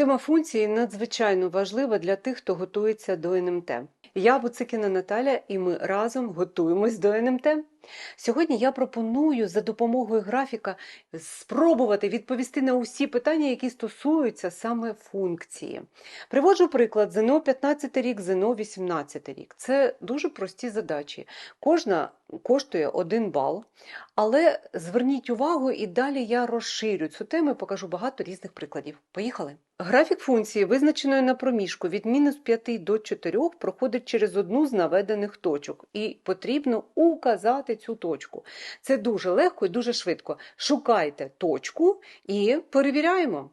Тема функції надзвичайно важлива для тих, хто готується до НМТ. Я Буцикіна Наталя, і ми разом готуємось до НМТ. Сьогодні я пропоную за допомогою графіка спробувати відповісти на усі питання, які стосуються саме функції. Приводжу приклад ЗНО 15 рік, ЗНО 18 рік. Це дуже прості задачі. Кожна коштує 1 бал, але зверніть увагу, і далі я розширю цю тему і покажу багато різних прикладів. Поїхали! Графік функції, визначеної на проміжку від мінус 5 до 4, проходить через одну з наведених точок, і потрібно указати цю точку. Це дуже легко і дуже швидко. Шукайте точку і перевіряємо.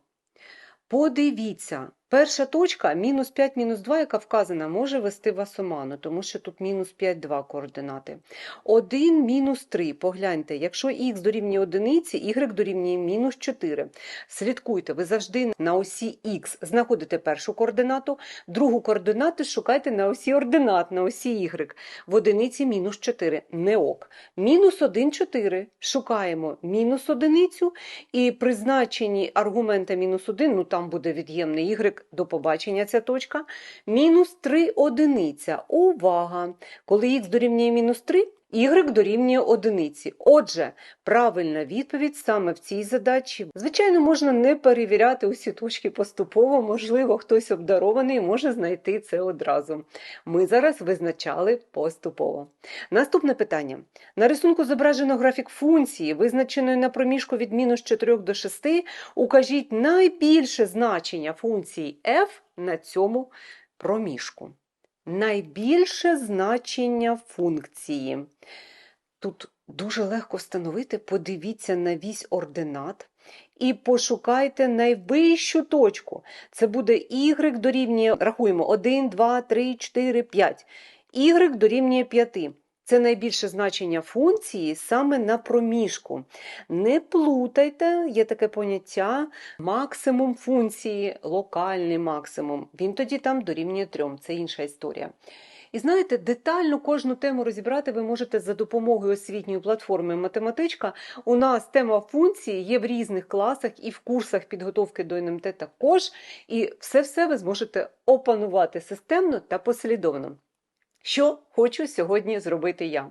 Подивіться, перша точка мінус 5, мінус 2, яка вказана, може вести вас оману, тому що тут мінус 5, 2 координати. 1, мінус 3. Погляньте, якщо х дорівнює одиниці, y дорівнює мінус 4. Слідкуйте, ви завжди на осі х знаходите першу координату, другу координату шукайте на осі ординат, на осі y. В одиниці мінус 4. Не ок. Мінус 1, 4. Шукаємо мінус одиницю, і при значенні аргумента мінус 1, ну там буде від'ємний y, до побачення ця точка. Мінус 3 одиниця. Увага! Коли х дорівнює мінус 3, y дорівнює одиниці. Отже, правильна відповідь саме в цій задачі. Звичайно, можна не перевіряти усі точки поступово, можливо, хтось обдарований може знайти це одразу. Ми зараз визначали поступово. Наступне питання. На рисунку зображено графік функції, визначеної на проміжку від мінус 4 до 6, укажіть найбільше значення функції f на цьому проміжку. Найбільше значення функції. Тут дуже легко встановити, подивіться на вісь ординат і пошукайте найвищу точку. Це буде y дорівнює, рахуємо, 1, 2, 3, 4, 5. y дорівнює 5. Це найбільше значення функції саме на проміжку. Не плутайте, є таке поняття максимум функції, локальний максимум. Він тоді там дорівнює 3, це інша історія. І знаєте, детально кожну тему розібрати ви можете за допомогою освітньої платформи Математичка. У нас тема функції є в різних класах і в курсах підготовки до НМТ також. І все-все ви зможете опанувати системно та послідовно. Що хочу сьогодні зробити я?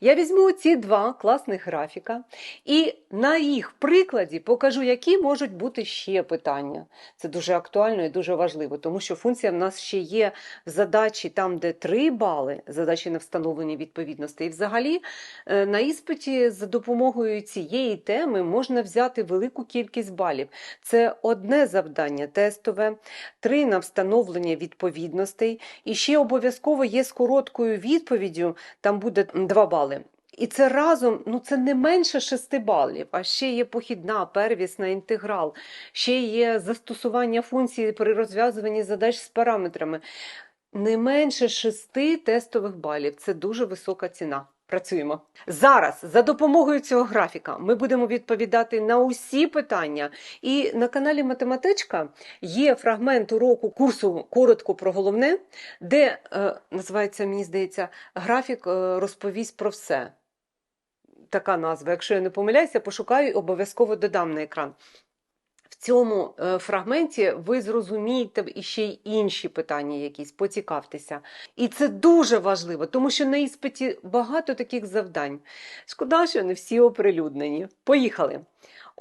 Я візьму ці два класних графіка і на їх прикладі покажу, які можуть бути ще питання. Це дуже актуально і дуже важливо, тому що функція в нас ще є в задачі там, де 3 бали, задачі на встановлення відповідності. І взагалі е, на іспиті за допомогою цієї теми можна взяти велику кількість балів. Це одне завдання тестове, три на встановлення відповідностей. І ще обов'язково є з короткою відповіддю, там буде 2 бали. І це разом ну це не менше 6 балів, а ще є похідна, первісна, інтеграл, ще є застосування функції при розв'язуванні задач з параметрами. Не менше 6 тестових балів це дуже висока ціна. Працюємо зараз за допомогою цього графіка. Ми будемо відповідати на усі питання. І на каналі Математичка є фрагмент уроку курсу коротко про головне, де е, називається, мені здається, графік е, розповість про все. Така назва. Якщо я не помиляюся, пошукаю і обов'язково додам на екран. Цьому е, фрагменті ви зрозумієте іще й інші питання якісь, поцікавтеся. І це дуже важливо, тому що на іспиті багато таких завдань. Шкода, що не всі оприлюднені. Поїхали!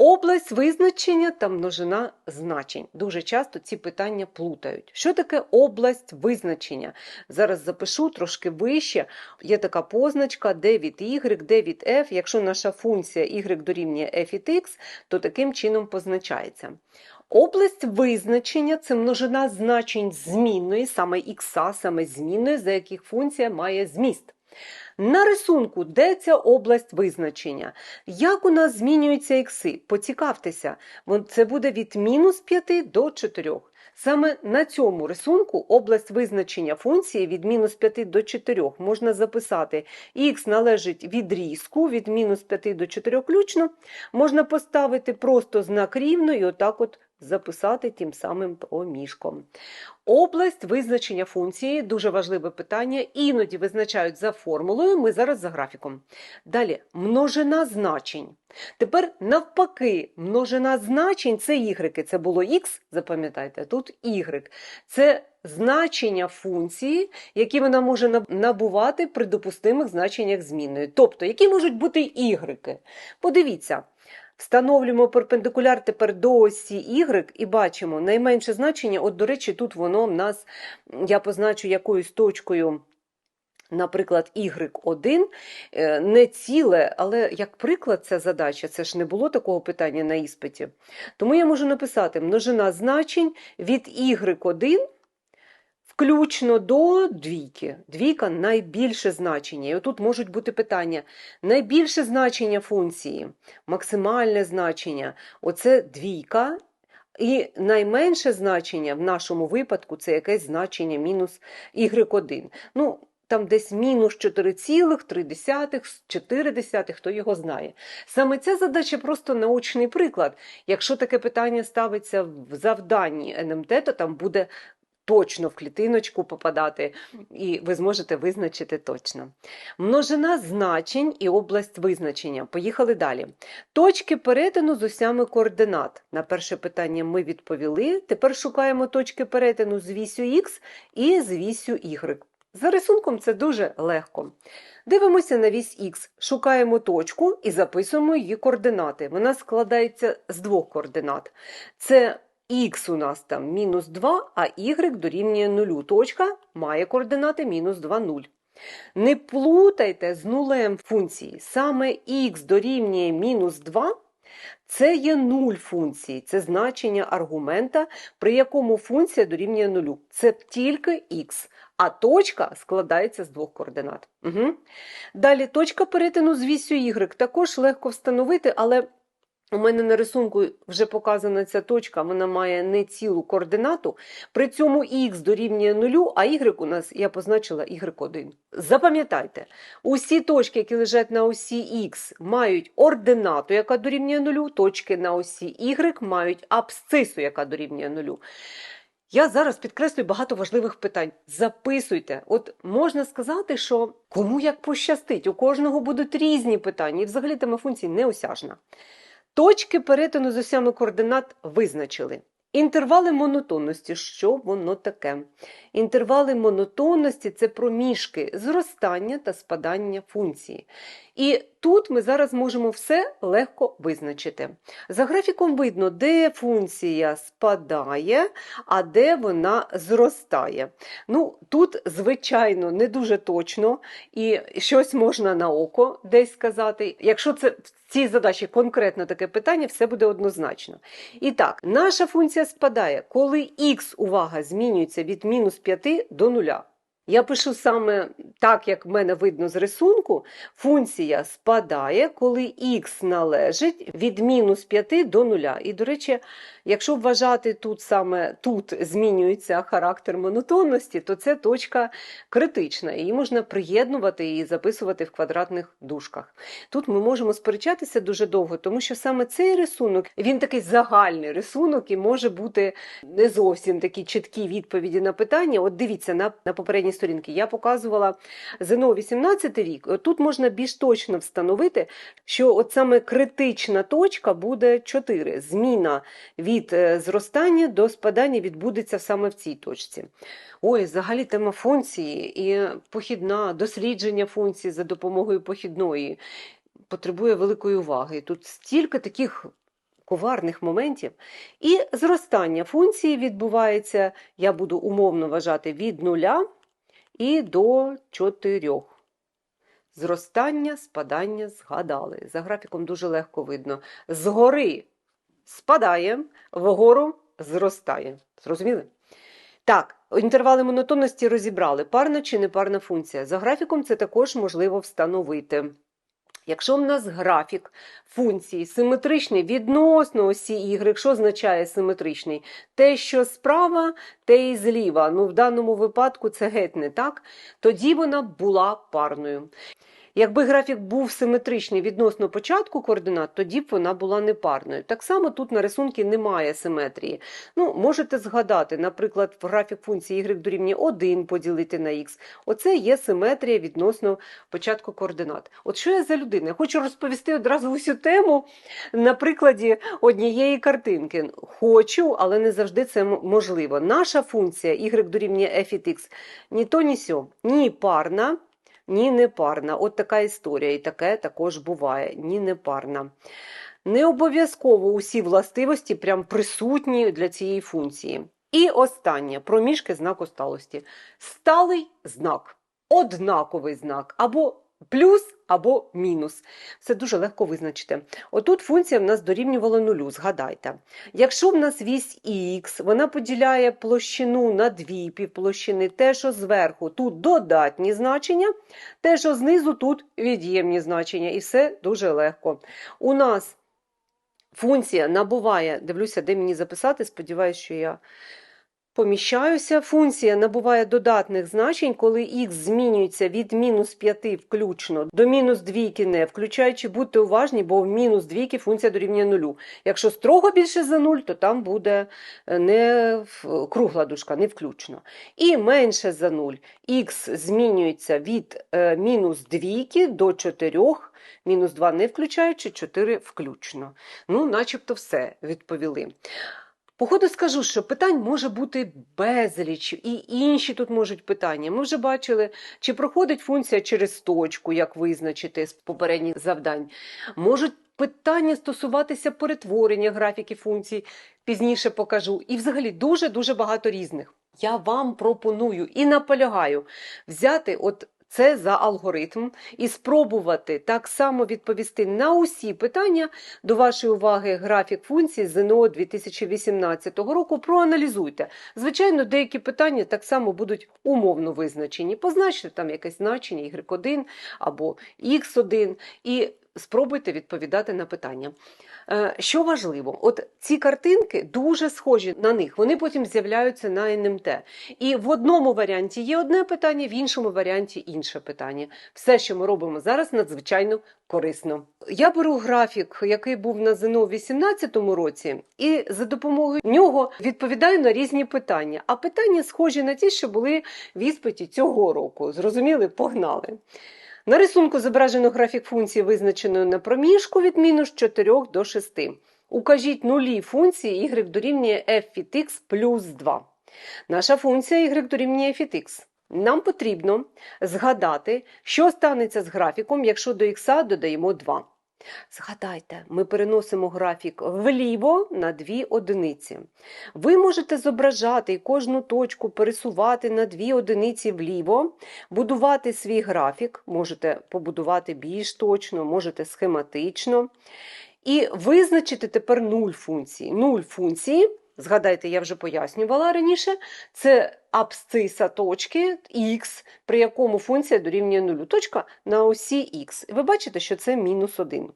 Область визначення та множина значень. Дуже часто ці питання плутають. Що таке область визначення? Зараз запишу трошки вище. Є така позначка d від y, d від f. Якщо наша функція y дорівнює f від x, то таким чином позначається. Область визначення це множина значень змінної, саме х, саме змінної, за яких функція має зміст. На рисунку, де ця область визначення? Як у нас змінюються ікси? Поцікавтеся, це буде від мінус 5 до 4. Саме на цьому рисунку область визначення функції від мінус 5 до 4 можна записати. Х належить відрізку від мінус 5 до 4 ключно. Можна поставити просто знак рівно і отак от записати тим самим проміжком. Область визначення функції дуже важливе питання. Іноді визначають за формулою, ми зараз за графіком. Далі множина значень. Тепер навпаки, множина значень це y. Це було x, запам'ятайте, тут y. Це значення функції, які вона може набувати при допустимих значеннях змінної. Тобто, які можуть бути y. Подивіться. Встановлюємо перпендикуляр тепер до осі y і бачимо найменше значення. От, до речі, тут воно в нас, я позначу якоюсь точкою, наприклад, y1, е, не ціле, але як приклад ця задача, це ж не було такого питання на іспиті. Тому я можу написати множина значень від y1 включно до двійки. Двійка найбільше значення. І отут можуть бути питання. Найбільше значення функції, максимальне значення оце двійка. І найменше значення в нашому випадку це якесь значення мінус y1. Ну, там десь мінус 4,3, 4, хто його знає. Саме ця задача просто наочний приклад. Якщо таке питання ставиться в завданні НМТ, то там буде точно в клітиночку попадати, і ви зможете визначити точно. Множина значень і область визначення. Поїхали далі. Точки перетину з осями координат. На перше питання ми відповіли. Тепер шукаємо точки перетину з вісю Х і з вісю Y. За рисунком це дуже легко. Дивимося на вісь Х, шукаємо точку і записуємо її координати. Вона складається з двох координат. Це х у нас там мінус 2, а y дорівнює 0. Точка має координати мінус 2, 0. Не плутайте з нулем функції. Саме х дорівнює мінус 2 це є 0 функції, це значення аргумента, при якому функція дорівнює 0. Це тільки х, а точка складається з двох координат. Угу. Далі точка перетину з вісю y також легко встановити, але у мене на рисунку вже показана ця точка, вона має не цілу координату. При цьому х дорівнює 0, а y у нас я позначила y1. Запам'ятайте, усі точки, які лежать на осі х, мають ординату, яка дорівнює 0, точки на осі y мають абсцису, яка дорівнює 0. Я зараз підкреслюю багато важливих питань. Записуйте. От можна сказати, що кому як пощастить, у кожного будуть різні питання, і взагалі тема функції неосяжна. Точки перетину з осями координат визначили. Інтервали монотонності. Що воно таке? Інтервали монотонності це проміжки зростання та спадання функції. І тут ми зараз можемо все легко визначити. За графіком видно, де функція спадає, а де вона зростає. Ну, Тут, звичайно, не дуже точно, і щось можна на око десь сказати. Якщо це в цій задачі конкретно таке питання, все буде однозначно. І так, наша функція спадає, коли х, увага, змінюється від мінус 5 до 0. Я пишу саме так, як в мене видно з рисунку, функція спадає, коли х належить від мінус 5 до 0. І, до речі, якщо вважати тут саме тут змінюється характер монотонності, то це точка критична. Її можна приєднувати і записувати в квадратних дужках. Тут ми можемо сперечатися дуже довго, тому що саме цей рисунок, він такий загальний рисунок і може бути не зовсім такі чіткі відповіді на питання. От дивіться на, на попередній сторінки. Я показувала ЗНО 18 рік. Тут можна більш точно встановити, що от саме критична точка буде 4. Зміна від е, зростання до спадання відбудеться саме в цій точці. Ой, взагалі тема функції і похідна, дослідження функції за допомогою похідної потребує великої уваги. Тут стільки таких коварних моментів. І зростання функції відбувається, я буду умовно вважати, від нуля і до 4. Зростання, спадання згадали. За графіком дуже легко видно. Згори спадає, вгору зростає. Зрозуміли? Так, інтервали монотонності розібрали. Парна чи непарна функція. За графіком це також можливо встановити. Якщо в нас графік функції симетричний відносно осі Y, що означає симетричний? Те, що справа, те і зліва. Ну, в даному випадку це геть не так, тоді вона була парною. Якби графік був симетричний відносно початку координат, тоді б вона була непарною. Так само тут на рисунку немає симетрії. Ну, Можете згадати, наприклад, графік функції y дорівнює 1 поділити на х. Оце є симетрія відносно початку координат. От що я за людина? Хочу розповісти одразу усю тему на прикладі однієї картинки. Хочу, але не завжди це можливо. Наша функція y дорівнює f від x ні то, ні сьо, ні парна, ні непарна. От така історія, і таке також буває, ні не парна. Не обов'язково усі властивості прям присутні для цієї функції. І останнє проміжки знаку сталості. Сталий знак, однаковий знак, або плюс, або мінус. Це дуже легко визначити. Отут функція в нас дорівнювала нулю, згадайте. Якщо в нас вісь х, вона поділяє площину на дві півплощини, те, що зверху тут додатні значення, те, що знизу тут від'ємні значення, і все дуже легко. У нас функція набуває, дивлюся, де мені записати, сподіваюся, що я поміщаюся. Функція набуває додатних значень, коли х змінюється від мінус 5 включно до мінус 2 не включаючи, будьте уважні, бо в мінус 2 функція дорівнює нулю. Якщо строго більше за 0, то там буде е, не кругла дужка, не включно. І менше за 0 х змінюється від е, мінус 2 до 4, мінус 2 не включаючи, 4 включно. Ну, начебто все відповіли. Походу скажу, що питань може бути безліч, і інші тут можуть питання. Ми вже бачили, чи проходить функція через точку, як визначити з попередніх завдань. Можуть питання стосуватися перетворення графіків функцій, пізніше покажу. І взагалі дуже-дуже багато різних. Я вам пропоную і наполягаю взяти от це за алгоритм і спробувати так само відповісти на усі питання до вашої уваги графік функції ЗНО 2018 року. Проаналізуйте. Звичайно, деякі питання так само будуть умовно визначені. Позначте там якесь значення y1 або x1 і спробуйте відповідати на питання. Е, Що важливо, от ці картинки дуже схожі на них. Вони потім з'являються на НМТ. І в одному варіанті є одне питання, в іншому варіанті інше питання. Все, що ми робимо зараз, надзвичайно корисно. Я беру графік, який був на ЗНО в 2018 році, і за допомогою нього відповідаю на різні питання. А питання схожі на ті, що були в іспиті цього року. Зрозуміли, погнали. На рисунку зображено графік функції, визначеної на проміжку від мінус 4 до 6. Укажіть нулі функції y дорівнює f від x плюс 2. Наша функція y дорівнює f від x. Нам потрібно згадати, що станеться з графіком, якщо до х додаємо 2. Згадайте, ми переносимо графік вліво на дві одиниці. Ви можете зображати кожну точку пересувати на дві одиниці вліво, будувати свій графік, можете побудувати більш точно, можете схематично. І визначити тепер нуль функції. Нуль функції, згадайте, я вже пояснювала раніше, це абсциса точки х, при якому функція дорівнює нулю. Точка на осі х. Ви бачите, що це мінус 1.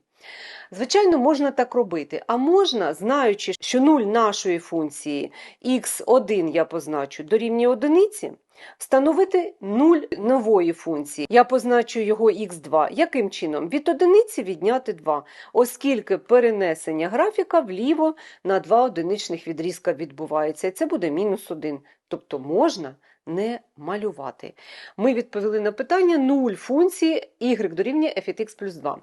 Звичайно, можна так робити, а можна, знаючи, що нуль нашої функції x1 я позначу дорівнює одиниці, встановити нуль нової функції. Я позначу його x2. Яким чином? Від одиниці відняти 2, оскільки перенесення графіка вліво на два одиничних відрізка відбувається. І це буде мінус 1. Тобто можна не малювати. Ми відповіли на питання 0 функції y дорівнює f від x плюс 2.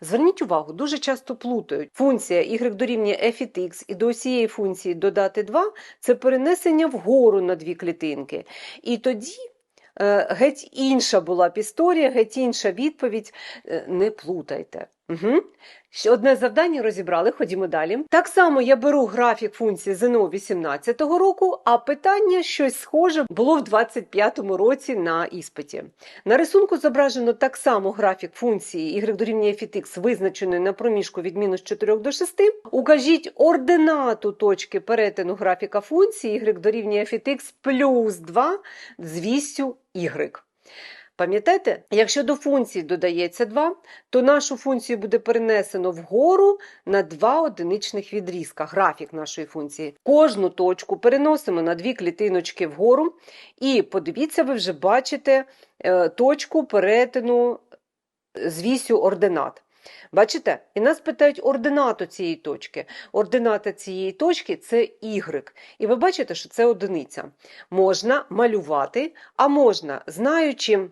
Зверніть увагу, дуже часто плутають. Функція y дорівнює f від x і до усієї функції додати 2 – це перенесення вгору на дві клітинки. І тоді е, геть інша була б історія, геть інша відповідь. Е, Не плутайте. Угу. Ще Одне завдання розібрали, ходімо далі. Так само я беру графік функції ЗНО 18-го року, а питання щось схоже було в 25-му році на іспиті. На рисунку зображено так само графік функції y дорівнює x, визначеної на проміжку від мінус 4 до 6. Укажіть ординату точки перетину графіка функції y дорівнює від плюс 2 з вістю y. Пам'ятаєте, якщо до функції додається 2, то нашу функцію буде перенесено вгору на два одиничних відрізка, графік нашої функції. Кожну точку переносимо на дві клітиночки вгору, і подивіться, ви вже бачите е, точку перетину з вісю ординат. Бачите? І нас питають ординату цієї точки. Ордината цієї точки це y. І ви бачите, що це одиниця. Можна малювати, а можна, знаючи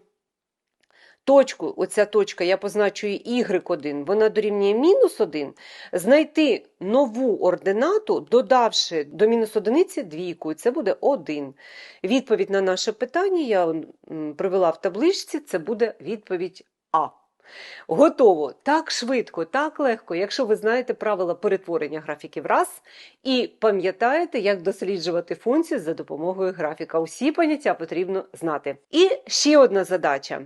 точку, оця точка, я позначую y1, вона дорівнює мінус 1, знайти нову ординату, додавши до мінус одиниці двійку, це буде 1. Відповідь на наше питання я м, привела в табличці, це буде відповідь А. Готово так швидко, так легко, якщо ви знаєте правила перетворення графіків раз і пам'ятаєте, як досліджувати функції за допомогою графіка. Усі поняття потрібно знати. І ще одна задача.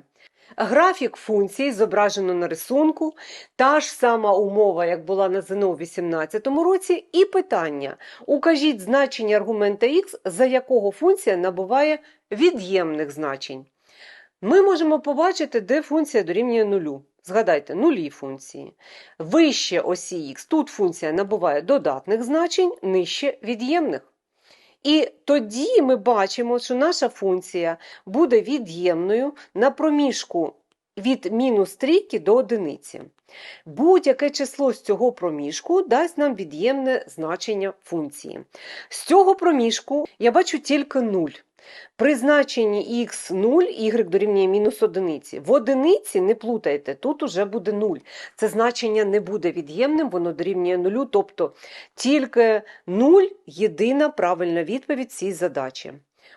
Графік функції зображено на рисунку, та ж сама умова, як була на ЗНО у 2018 році, і питання. Укажіть значення аргумента х, за якого функція набуває від'ємних значень. Ми можемо побачити, де функція дорівнює нулю. Згадайте, нулі функції. Вище осі х, тут функція набуває додатних значень, нижче від'ємних. І тоді ми бачимо, що наша функція буде від'ємною на проміжку від мінус трійки до одиниці. Будь-яке число з цього проміжку дасть нам від'ємне значення функції. З цього проміжку я бачу тільки 0. При значенні х 0, y дорівнює мінус одиниці. В одиниці не плутайте, тут уже буде 0. Це значення не буде від'ємним, воно дорівнює 0, тобто тільки 0 єдина правильна відповідь цій задачі.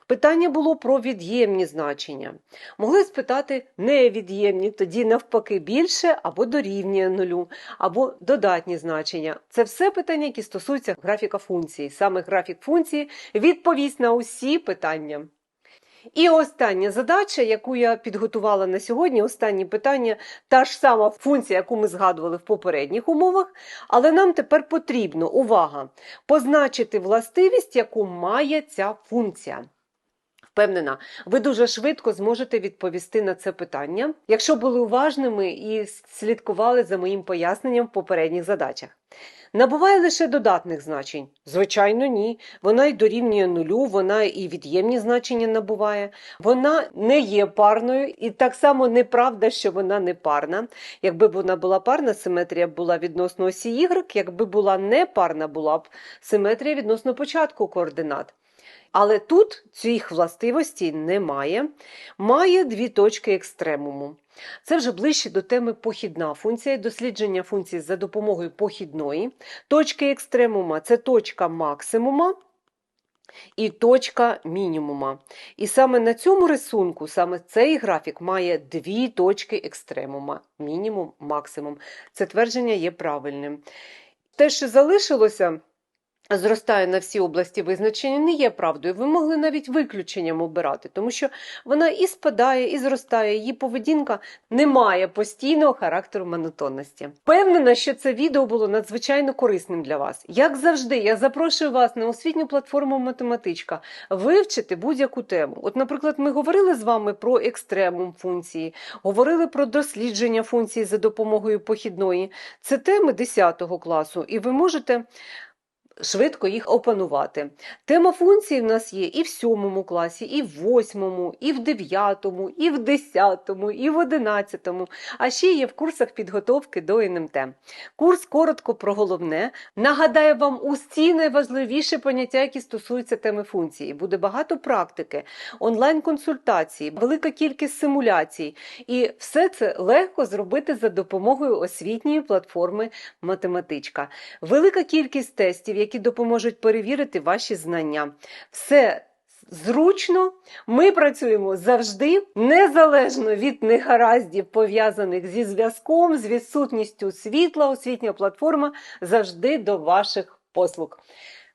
Питання було про від'ємні значення. Могли спитати невід'ємні, тоді навпаки більше або дорівнює нулю, або додатні значення. Це все питання, які стосуються графіка функції. Саме графік функції відповість на усі питання. І остання задача, яку я підготувала на сьогодні, останнє питання, та ж сама функція, яку ми згадували в попередніх умовах, але нам тепер потрібно, увага, позначити властивість, яку має ця функція. Впевнена, ви дуже швидко зможете відповісти на це питання, якщо були уважними і слідкували за моїм поясненням в попередніх задачах. Набуває лише додатних значень? Звичайно, ні. Вона й дорівнює нулю, вона і від'ємні значення набуває. Вона не є парною, і так само неправда, що вона не парна. Якби вона була парна, симетрія була відносно осі Y, якби була не парна, була б симетрія відносно початку координат. Але тут цих властивостей немає. Має дві точки екстремуму. Це вже ближче до теми похідна функція, дослідження функції за допомогою похідної. Точки екстремума це точка максимума і точка мінімума. І саме на цьому рисунку, саме цей графік має дві точки екстремума мінімум, максимум. Це твердження є правильним. Те, що залишилося. Зростає на всі області визначення, не є правдою. Ви могли навіть виключенням обирати, тому що вона і спадає, і зростає. Її поведінка не має постійного характеру монотонності. Впевнена, що це відео було надзвичайно корисним для вас. Як завжди, я запрошую вас на освітню платформу Математичка вивчити будь-яку тему. От, наприклад, ми говорили з вами про екстремум функції, говорили про дослідження функції за допомогою похідної. Це теми 10 класу, і ви можете швидко їх опанувати. Тема функцій в нас є і в сьомому класі, і в восьмому, і в дев'ятому, і в десятому, і в одинадцятому, а ще є в курсах підготовки до НМТ. Курс коротко про головне. Нагадаю вам усі найважливіші поняття, які стосуються теми функції. Буде багато практики, онлайн-консультації, велика кількість симуляцій. І все це легко зробити за допомогою освітньої платформи Математичка. Велика кількість тестів, які допоможуть перевірити ваші знання. Все зручно, ми працюємо завжди, незалежно від негараздів, пов'язаних зі зв'язком, з відсутністю світла, освітня платформа завжди до ваших послуг.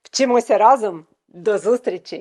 Вчимося разом. До зустрічі!